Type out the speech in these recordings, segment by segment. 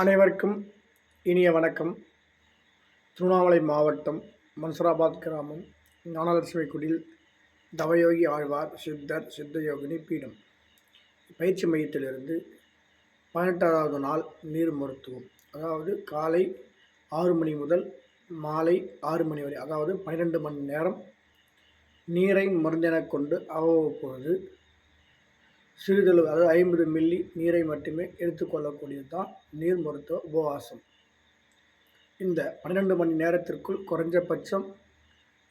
அனைவருக்கும் இனிய வணக்கம். திருவண்ணாமலை மாவட்டம் மன்சராபாத் கிராமம் ஞானலட்சுமிக்குடியில் தவயோகி ஆழ்வார் சித்தர் சித்தயோகினி பீடம். பயிற்சி மையத்திலிருந்து பதினெட்டாவது நாள் நீர் மருத்துவம். அதாவது காலை ஆறு மணி முதல் மாலை ஆறு மணி வரை அதாவது பன்னிரெண்டு மணி நேரம் நீரை மருந்தென கொண்டு அவ்வப்பொழுது சிறிதளவு அதாவது ஐம்பது மில்லி நீரை மட்டுமே எடுத்துக்கொள்ளக்கூடியது தான் நீர் மருத்துவ உபவாசம். இந்த பன்னிரெண்டு மணி நேரத்திற்குள் குறைஞ்சபட்சம்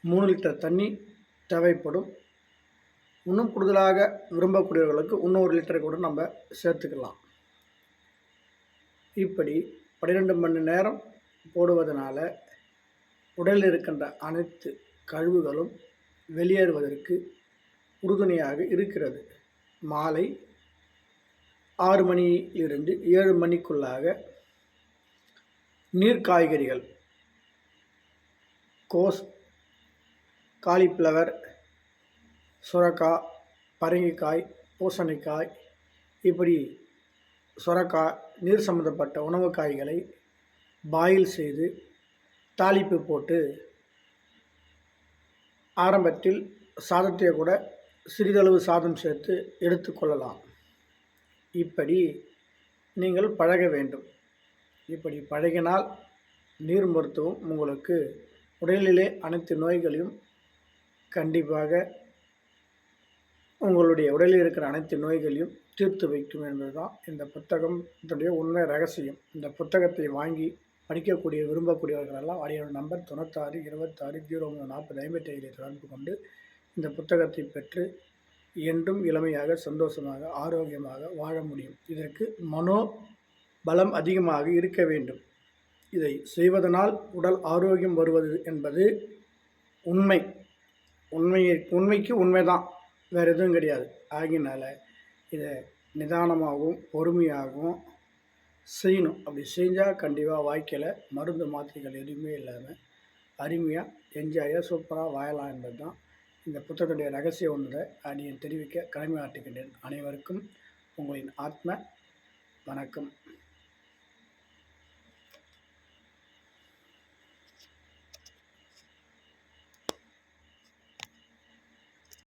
மூணு லிட்டர் தண்ணி தேவைப்படும். இன்னும் கூடுதலாக விரும்பக்கூடியவர்களுக்கு இன்னொரு லிட்டரை கூட நம்ம சேர்த்துக்கலாம். இப்படி பன்னிரெண்டு மணி நேரம் போடுவதனால உடலில் இருக்கின்ற அனைத்து கழிவுகளும் வெளியேறுவதற்கு உறுதுணையாக இருக்கிறது. மாலை ஆறு மணியிலிருந்து ஏழு மணிக்குள்ளாக நீர் காய்கறிகள் கோஸ் காலிஃப்ளவர் சுரக்காய் பரங்கிக்காய் பூசணிக்காய் இப்படி சுரக்காய் நீர் சம்மந்தப்பட்ட உணவு காய்களை பாயில் செய்து தாளிப்பு போட்டு ஆரம்பத்தில் சாதத்தை கூட சிறிதளவு சாதம் சேர்த்து எடுத்துக்கொள்ளலாம். இப்படி நீங்கள் பழக வேண்டும். இப்படி பழகினால் நீர் மருத்துவம் உங்களுக்கு உடலிலே அனைத்து நோய்களையும் கண்டிப்பாக உங்களுடைய உடலில் இருக்கிற அனைத்து நோய்களையும் தீர்த்து வைக்கும் என்பதுதான் இந்த புத்தகம். இதனுடைய உண்மை ரகசியம். இந்த புத்தகத்தை வாங்கி படிக்கக்கூடிய விரும்பக்கூடியவர்களெல்லாம் அடியோட நம்பர் தொண்ணூத்தாறு இருபத்தாறு ஜீரோ மூணு நாற்பது ஐம்பத்தி ஐதில் தொடர்பு கொண்டு இந்த புத்தகத்தை பெற்று என்றும் இளமையாக சந்தோஷமாக ஆரோக்கியமாக வாழ முடியும். இதற்கு மனோ பலம் அதிகமாக இருக்க வேண்டும். இதை செய்வதனால் உடல் ஆரோக்கியம் வருவது என்பது உண்மை. உண்மையை உண்மைக்கு உண்மைதான். வேறு எதுவும் கிடையாது. ஆகினால இதை நிதானமாகவும் பொறுமையாகவும் செய்யணும். அப்படி செஞ்சால் கண்டிப்பாக வாழ்க்கையில் மருந்து மாத்திரைகள் எதுவுமே இல்லாமல் அருமையாக என்ஜாயாக சூப்பராக வாழலாம் என்பது தான் இந்த புத்தகத்துடைய ரகசிய ஒன்றை அடியன் தெரிவிக்க கடமையாற்றுகின்றேன். அனைவருக்கும் உங்களின் ஆத்ம வணக்கம்.